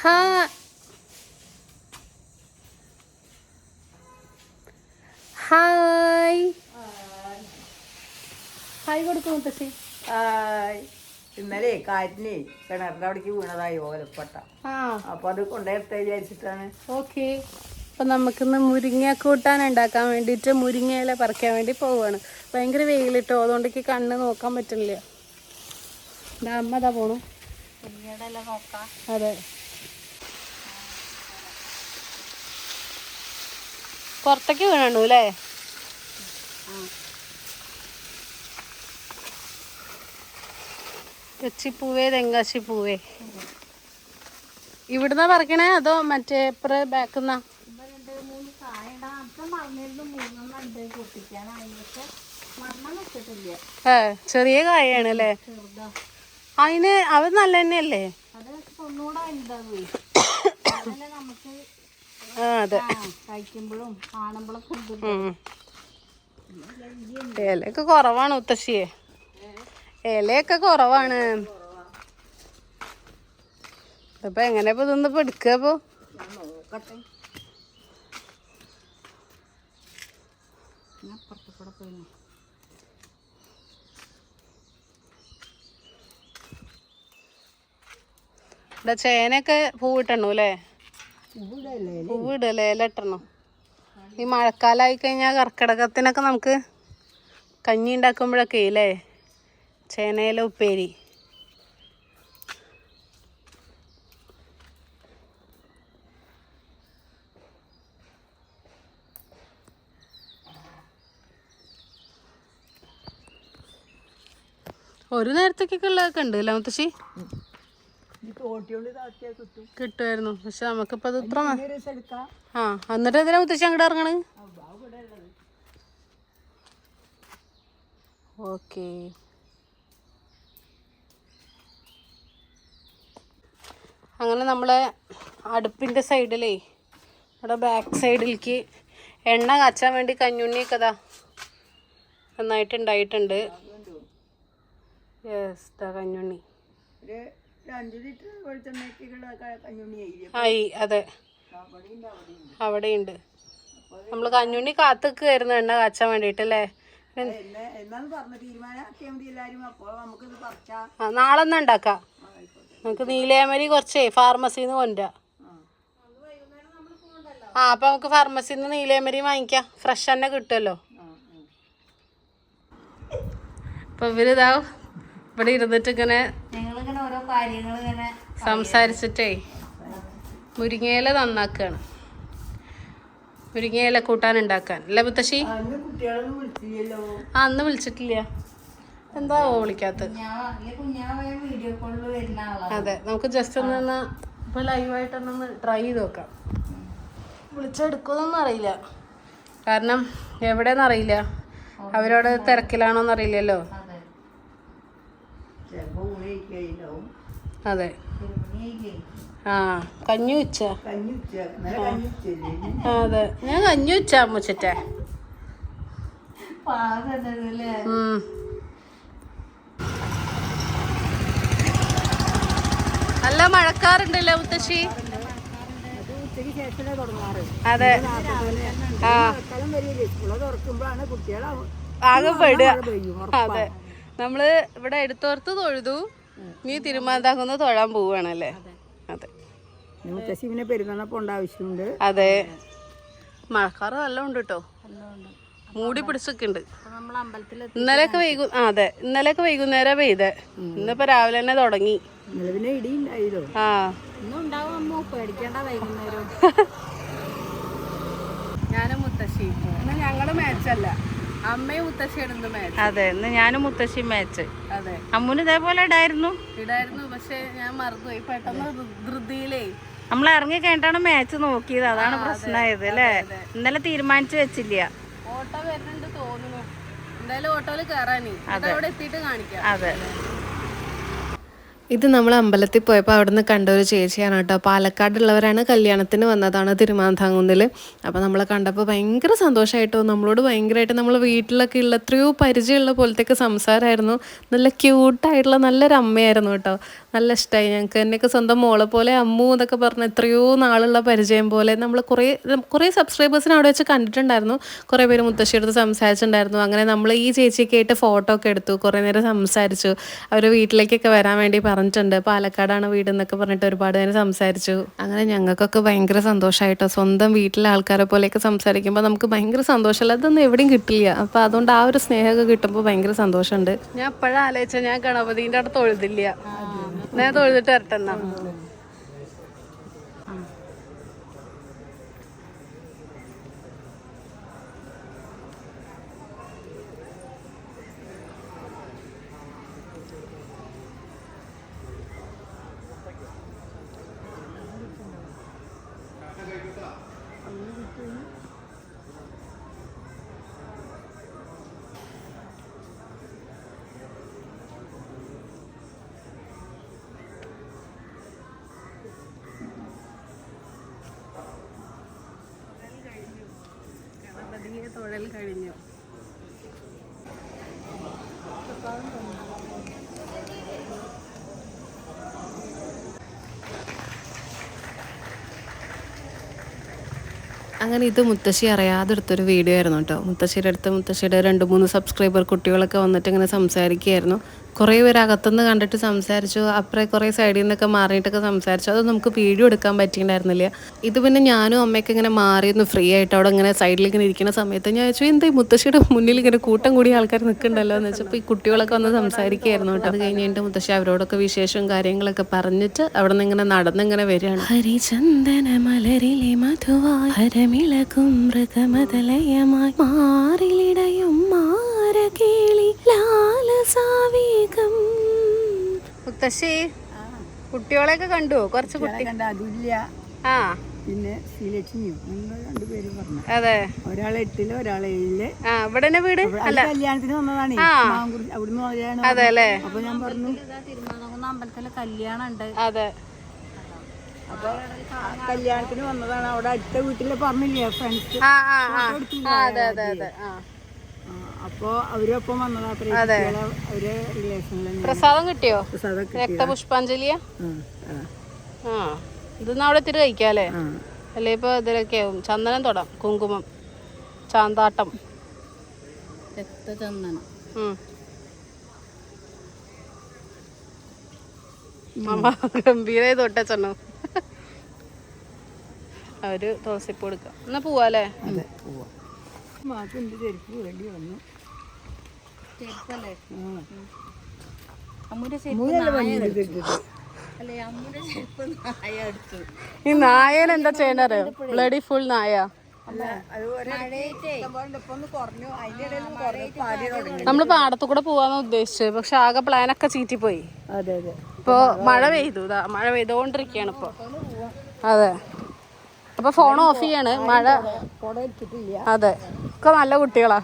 ഹാ. Hi. Hi കൊടുക്കും മുത്തശ്ശി. ഹായ്. ഇന്നലെ കാറ്റിനെ കിണറിന്റെ അവിടേക്ക് വീണതായി ഓലപ്പട്ട. അപ്പൊ അത് കൊണ്ടുവരട്ടെ വിചാരിച്ചിട്ടാണ്. ഓക്കെ. അപ്പൊ നമുക്കിന്ന് മുരിങ്ങ കൂട്ടാൻ ഉണ്ടാക്കാൻ വേണ്ടിയിട്ട് മുരിങ്ങയില പറിക്കാൻ വേണ്ടി പോവാണ്. ഭയങ്കര വെയിലിട്ടോ അതുകൊണ്ട് കണ്ണ് നോക്കാൻ പറ്റില്ല. അമ്മതാ അമ്മ അതാ പോണു. അതെ. പുറത്തേക്ക് വീണു അല്ലേ? കച്ചിപ്പൂവേ തെങ്കാശി പൂവേ ഇവിടുന്ന പറക്കണേ അതോ മറ്റേ ഇപ്പറ ബാക്കുന്ന? ഏ ചെറിയ കായാണ് അല്ലേ? അതിന് അത് നല്ല തന്നെയല്ലേ അതെ. ഇലയൊക്കെ കുറവാണ് മുത്തശ്ശിയെ. ഇലയൊക്കെ കുറവാണ്. ഇപ്പൊ എങ്ങനെ ഇപ്പൊ ഇതൊന്ന് ഇപ്പൊ? എടുക്കുക അപ്പുറത്ത് കൂടെ പോയി ഇവിടെ ചേനയൊക്കെ പൂവിട്ടണു അല്ലേ പൂവിടല്ലേ? ഇല ഇട്ടണു ഈ മഴക്കാലമായി കഴിഞ്ഞാൽ കർക്കിടകത്തിനൊക്കെ നമുക്ക് കഞ്ഞി ഉണ്ടാക്കുമ്പോഴൊക്കെ ഇല്ലേ? ചേനയില ഉപ്പേരി. ഒരു നേരത്തേക്കൊക്കെ ഉള്ളതൊക്കെ ഉണ്ട് അല്ലേ മുത്തശ്ശി ഈ തോട്ടിയോണ്ട് ഇതാക്കിയാൽ കിട്ടും കിട്ടുമായിരുന്നു പക്ഷെ നമുക്കിപ്പോ അത് ഇത്ര ആ എന്നിട്ട് എന്തിനാ മുത്തശ്ശി അങ്ങോട്ട് ഇറങ്ങണ് ഓക്കെ. അങ്ങനെ നമ്മളെ അടുപ്പിന്റെ സൈഡിലേ നമ്മുടെ ബാക്ക് സൈഡിലേക്ക് എണ്ണ കാച്ചാൻ വേണ്ടി കഞ്ഞുണ്ണിയൊക്കെ കഥാ നന്നായിട്ട് ഉണ്ടായിട്ടുണ്ട്. യെസ് ദ കഞ്ഞുണ്ണി. അഞ്ച് ലിറ്റർ ആയില്ലേ? ആയി അതെ. അവിടെയുണ്ട്. നമ്മൾ കഞ്ഞുണ്ണി കാത്തു നിൽക്കുമായിരുന്നു എണ്ണ കാച്ചാൻ വേണ്ടിട്ട് അല്ലേ നാളെ ഒന്നും ഉണ്ടാക്കാം? നമുക്ക് നീലേമരി കുറച്ചേ ഫാർമസിയിൽ നിന്ന് കൊണ്ടുവരാം. ആ. അപ്പം നമുക്ക് ഫാർമസിയിൽ നിന്ന് നീലയമരി വാങ്ങിക്കാം. ഫ്രഷ് തന്നെ കിട്ടുമല്ലോ. അപ്പൊ ഇവരിതാവും ഇവിടെ ഇരുന്നിട്ട് ഇങ്ങനെ സംസാരിച്ചിട്ടേ മുരിങ്ങയില നന്നാക്കുകയാണ് മുരിങ്ങയില കൂട്ടാൻ ഉണ്ടാക്കാൻ. അല്ലേ മുത്തശ്ശി? അന്ന് ആ വിളിച്ചിട്ടില്ല. എന്താ വിളിക്കാത്തത്? ഞാൻ ഈ കുഞ്ഞാവ വീഡിയോ കോളിൽ വരുന്ന ആളാണ് അതെ നമുക്ക് ജസ്റ്റ് ഒന്ന് ഇപ്പൊ ലൈവായിട്ടൊന്ന് ട്രൈ ചെയ്ത് നോക്കാം. വിളിച്ചെടുക്കുന്നൊന്നും അറിയില്ല. കാരണം എവിടെയെന്നറിയില്ല അവരോട് തിരക്കിലാണോന്ന് അറിയില്ലല്ലോ. അതെ. ആ കഞ്ഞി വെച്ച? കഞ്ഞി ഉച്ച ഇന്നലെ കഞ്ഞി ഉച്ചല്ലേ അതെ. ഞാൻ കഞ്ഞി വെച്ച അമ്മച്ചിട്ടെ. നല്ല മഴക്കാറുണ്ടല്ലേ മുത്തശ്ശി? അത് ആ. ആകെ പെടുക. അതെ. നമ്മൾ ഇവിടെ എടുത്തോർത്ത് തൊഴുതു നീ തിരുമാന്താകുന്ന തൊഴാൻ പോവുകയാണല്ലേ? അതെ. മുത്തശ്ശി പിന്നെ പെരുന്നപ്പോ ഉണ്ട് ആവശ്യമുണ്ട്. അതെ. മഴക്കാറ് നല്ല ഉണ്ട് കേട്ടോ മൂടി പിടിച്ചൊക്കെയുണ്ട്. ഉണ്ട് നമ്മൾ അമ്പലത്തിൽ ഇന്നലെയൊക്കെ വൈകു ആ അതെ. ഇന്നലെയൊക്കെ വൈകുന്നേരം പെയ്തേ. ഇന്നിപ്പോ രാവിലെ തന്നെ തുടങ്ങി. പിന്നെ ഇടി ആ. ഞാനും മുത്തശ്ശി ഇന്ന് ഞങ്ങൾ മാച്ചല്ല അമ്മയും മുത്തശ്ശിയാണ് മാച്ച് അതെ ഇന്ന് ഞാനും മുത്തശ്ശി മാച്ച് അതെ. അമ്മുന് ഇതേപോലെ ഇടായിരുന്നു? ഇടായിരുന്നു പക്ഷെ ഞാൻ മറന്നുപോയി. പെട്ടെന്ന് ധൃതിയിലേ. നമ്മൾ ഇറങ്ങി കഴിഞ്ഞിട്ടാണ് മാച്ച് നോക്കിയത്. അതാണ് പ്രശ്നമായത് അല്ലേ? ഇന്നലെ തീരുമാനിച്ചു വെച്ചില്ല. ഓട്ടോ വരുന്നുണ്ട് തോന്നുന്നു. എന്തായാലും ഓട്ടോയിൽ കയറാനേ അവിടെ എത്തിയിട്ട് കാണിക്കാം. അതെ. ഇത് നമ്മൾ അമ്പലത്തിൽ പോയപ്പോൾ അവിടുന്ന് കണ്ട ഒരു ചേച്ചിയാണ് കേട്ടോ. പാലക്കാടുള്ളവരാണ് കല്യാണത്തിന് വന്നതാണ് തിരുമാന്താങ്കുന്നിൽ അപ്പോൾ നമ്മളെ കണ്ടപ്പോൾ ഭയങ്കര സന്തോഷമായിട്ടോ നമ്മളോട് ഭയങ്കരമായിട്ട് നമ്മൾ വീട്ടിലൊക്കെ ഉള്ള എത്രയോ പരിചയമുള്ള പോലത്തേക്ക് സംസാരമായിരുന്നു നല്ല ക്യൂട്ടായിട്ടുള്ള നല്ലൊരു അമ്മയായിരുന്നു കേട്ടോ. നല്ല ഇഷ്ടമായി ഞങ്ങൾക്ക് എന്നെയൊക്കെ സ്വന്തം മോളെ പോലെ അമ്മു എന്നൊക്കെ പറഞ്ഞ എത്രയോ നാളുള്ള പരിചയം പോലെ നമ്മൾ കുറേ കുറേ സബ്സ്ക്രൈബേഴ്സിനെ അവിടെ വെച്ച് കണ്ടിട്ടുണ്ടായിരുന്നു. കുറേ പേര് മുത്തശ്ശിയെടുത്ത് സംസാരിച്ചിട്ടുണ്ടായിരുന്നു. അങ്ങനെ നമ്മൾ ഈ ചേച്ചിയൊക്കെ ആയിട്ട് ഫോട്ടോ ഒക്കെ എടുത്തു. കുറേ നേരം സംസാരിച്ചു. അവർ വീട്ടിലേക്കൊക്കെ വരാൻ വേണ്ടി പറഞ്ഞിട്ടുണ്ട്. പാലക്കാടാണ് വീട് എന്നൊക്കെ പറഞ്ഞിട്ട് ഒരുപാട് നേരം സംസാരിച്ചു. അങ്ങനെ ഞങ്ങൾക്കൊക്കെ ഭയങ്കര സന്തോഷമായിട്ടോ സ്വന്തം വീട്ടിലെ ആൾക്കാരെ പോലെയൊക്കെ സംസാരിക്കുമ്പോൾ നമുക്ക് ഭയങ്കര സന്തോഷമല്ല? അതൊന്നും എവിടെയും കിട്ടില്ല. അപ്പോൾ അതുകൊണ്ട് ആ ഒരു സ്നേഹമൊക്കെ കിട്ടുമ്പോൾ ഭയങ്കര സന്തോഷമുണ്ട്. ഞാൻ എപ്പോഴാ ആലോചിച്ച ഞാൻ ഗണപതിന്റെ അടുത്ത് തൊഴുതില്ല. ഞാൻ തൊഴുതിട്ട് വരട്ടെ ഗണപതിയെ തൊഴൽ കഴിഞ്ഞു. അങ്ങനെ ഇത് മുത്തശ്ശി അറിയാതെ എടുത്തൊരു വീഡിയോ ആയിരുന്നു കേട്ടോ. മുത്തശ്ശിയുടെ അടുത്ത് മുത്തശ്ശിയുടെ രണ്ട് മൂന്ന് സബ്സ്ക്രൈബർ കുട്ടികളൊക്കെ വന്നിട്ട് ഇങ്ങനെ സംസാരിക്കുകയായിരുന്നു. കുറേ പേര് അകത്തുനിന്ന് കണ്ടിട്ട് സംസാരിച്ചു. അപ്പുറേ കുറേ സൈഡിൽ നിന്നൊക്കെ മാറിയിട്ടൊക്കെ സംസാരിച്ചു. അത് നമുക്ക് വീഡിയോ എടുക്കാൻ പറ്റിയിട്ടുണ്ടായിരുന്നില്ല. ഇത് പിന്നെ ഞാനും അമ്മയൊക്കെ ഇങ്ങനെ മാറിയൊന്ന് ഫ്രീ ആയിട്ട് അവിടെ ഇങ്ങനെ സൈഡിൽ ഇങ്ങനെ ഇരിക്കുന്ന സമയത്ത് ഞാൻ വെച്ചു എന്താ മുത്തശ്ശിയുടെ മുന്നിൽ ഇങ്ങനെ കൂട്ടം കൂടി ആൾക്കാർ നിൽക്കണ്ടല്ലോ? എന്ന് വെച്ചപ്പോൾ ഈ കുട്ടികളൊക്കെ വന്ന് സംസാരിക്കുകയായിരുന്നു കേട്ടോ. അത് കഴിഞ്ഞിട്ട് മുത്തശ്ശി അവരോടൊക്കെ വിശേഷവും കാര്യങ്ങളൊക്കെ പറഞ്ഞിട്ട് അവിടെ നിന്ന് ഇങ്ങനെ നടന്നിങ്ങനെ വരികയാണ്. ഹരിചന്ദന മാറിലിടയും ലാലസാവേഗം മുത്തശ്ശി കുട്ടികളെയൊക്കെ കണ്ടു? കുറച്ച് കുട്ടി. കണ്ട അതുമില്ല ആ. പിന്നെ ശ്രീലക്ഷ്മിയും നിങ്ങൾ രണ്ടുപേരും പറഞ്ഞു. അതെ. ഒരാൾ എട്ടിൽ ഒരാൾ ഏഴിൽ. ഇവിടെ വീട്? അത് കല്യാണത്തിന് വന്നതാണ്. അവിടുന്ന് പോലെയാണ് അതെ അല്ലേ? അപ്പൊ ഞാൻ പറഞ്ഞു തിരുമാനകുന്ന് അമ്പലത്തിൽ കല്യാണം ഉണ്ട് അതെ. അപ്പൊ കല്യാണത്തിന് വന്നതാണ്. അവിടെ അടുത്ത വീട്ടിൽ പറഞ്ഞില്ലേ ഫ്രണ്ട്സ് അതെ അതെ അതെ. ആ. പ്രസാദം കിട്ടിയോ? രക്തപുഷ്പാഞ്ജലിയ? ആ, ഇതൊന്നും അവിടെ ഇത്തിരി കഴിക്കാല്ലേ അല്ലെ? ഇപ്പൊ ഇതിലൊക്കെ ആവും. ചന്ദനം തൊടാം കുങ്കുമം ചാന്താട്ടം. രക്തചന്ദനം. അമ്മ ഗംഭീരായി തൊട്ടച്ചണ്ണു അവർ തുളസിപ്പൂ എടുക്കാം. എന്നാ പോവാല്ലേ അതെ പോവാ. മാസം ചെരുപ്പ് വേണ്ടി വന്നു. ഈ നായൻ എന്താ ചെയ്യണത്? ബ്ലഡി ഫുൾ നായ. നമ്മൾ പാടത്തു കൂടെ പോവാന്ന് ഉദ്ദേശിച്ചത്. പക്ഷെ ആകെ പ്ലാനൊക്കെ ചീറ്റിപ്പോയി. അതെ അതെ. ഇപ്പൊ മഴ പെയ്തു. മഴ പെയ്തോണ്ടിരിക്കാണ് ഇപ്പൊ. അതെ. അപ്പൊ ഫോൺ ഓഫ് ചെയ്യാണ്. മഴ അതെ. ഒക്കെ നല്ല കുട്ടികളാ.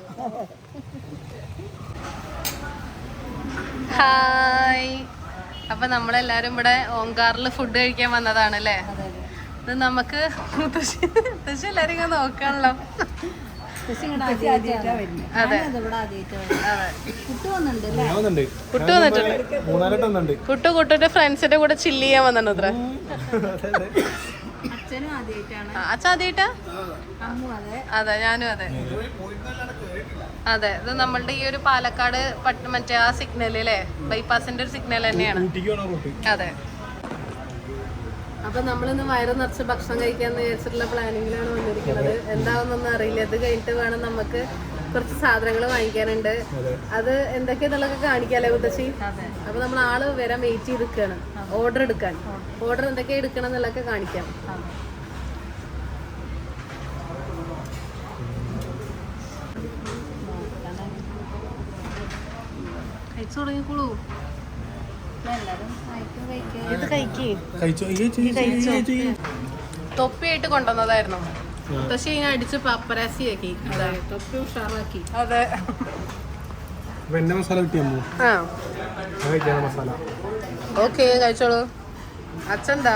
ഹായ്. അപ്പൊ നമ്മളെല്ലാരും ഇവിടെ ഓങ്കാറിൽ ഫുഡ് കഴിക്കാൻ വന്നതാണ് അല്ലേ ഇത് നമുക്ക് മുത്തശ്ശി മുത്തശ്ശി എല്ലാരും ഇങ്ങനെ നോക്കാണല്ലോ. കുട്ടി വന്നിട്ടുണ്ട്. കുട്ടു ഫ്രണ്ട്സിന്റെ കൂടെ ചില്ല് ചെയ്യാൻ വന്നിട്ടുണ്ട് അത്ര അച്ഛനും ആദ്യമായിട്ടാണ് അച്ഛാ ആദ്യമായിട്ടാ അമ്മു അതെ. അതെ ഞാനും അതെ. അതെ ഇത് നമ്മളുടെ ഈ ഒരു പാലക്കാട് പട്ട് മറ്റേ ആ സിഗ്നൽ അല്ലേ ബൈപ്പാസിന്റെ ഒരു സിഗ്നൽ തന്നെയാണ്. അതെ. അപ്പൊ നമ്മളിന്ന് വയറ് നിറച്ച് ഭക്ഷണം കഴിക്കാന്ന് വിചാരിച്ചിട്ടുള്ള പ്ലാനിങ്ങിലാണ് വന്നിരിക്കുന്നത്. എന്താവുന്നൊന്നും അറിയില്ല. ഇത് കഴിഞ്ഞിട്ട് വേണം നമുക്ക് കുറച്ച് സാധനങ്ങൾ വാങ്ങിക്കാനുണ്ട്. അത്. എന്തൊക്കെയാന്നുള്ളതൊക്കെ കാണിക്കാല്ലേ മുത്തശ്ശി? അപ്പൊ നമ്മൾ ആൾ വരാൻ വെയിറ്റ് ചെയ്ത് നിൽക്കുകയാണ് ഓർഡർ എടുക്കാൻ. ഓർഡർ എന്തൊക്കെയാ എടുക്കണം എന്നുള്ളതൊക്കെ കാണിക്കാം കഴിച്ചു തുടങ്ങിക്കോളൂ. ഇത് കഴിക്കേ. തൊപ്പിയായിട്ട് കൊണ്ടുവന്നതായിരുന്നു. മുത്തശ്ശി ഇങ്ങനെ അടിച്ച് പപ്പരാസിയാക്കി. തൊപ്പി ഉഷാറാക്കി. അതെ. വെണ്ണ മസാല കിട്ടിയമ്മോ മസാല. ഓക്കെ കഴിച്ചോളൂ. അച്ഛന്താ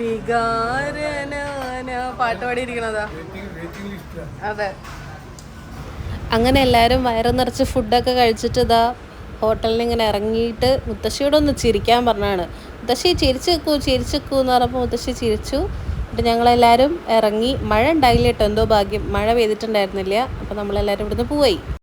വികാരനാ പാട്ട് പാടിയിരിക്കണതാ. അതെ. അങ്ങനെ എല്ലാവരും വയറ് നിറച്ച് ഫുഡൊക്കെ കഴിച്ചിട്ട് ഇതാ ഹോട്ടലിൽ ഇങ്ങനെ ഇറങ്ങിയിട്ട് മുത്തശ്ശിയോട് ഒന്ന് ചിരിക്കാൻ പറഞ്ഞാണ് മുത്തശ്ശി ചിരിച്ചു വെക്കൂ ചിരിച്ചു വെക്കൂ എന്ന് പറഞ്ഞപ്പോൾ മുത്തശ്ശി ചിരിച്ചു. എന്നിട്ട് ഞങ്ങളെല്ലാവരും ഇറങ്ങി. മഴ ഉണ്ടായില്ല കേട്ടോ എന്തോ ഭാഗ്യം. മഴ പെയ്തിട്ടുണ്ടായിരുന്നില്ല. അപ്പോൾ നമ്മളെല്ലാവരും ഇവിടുന്ന് പോയി.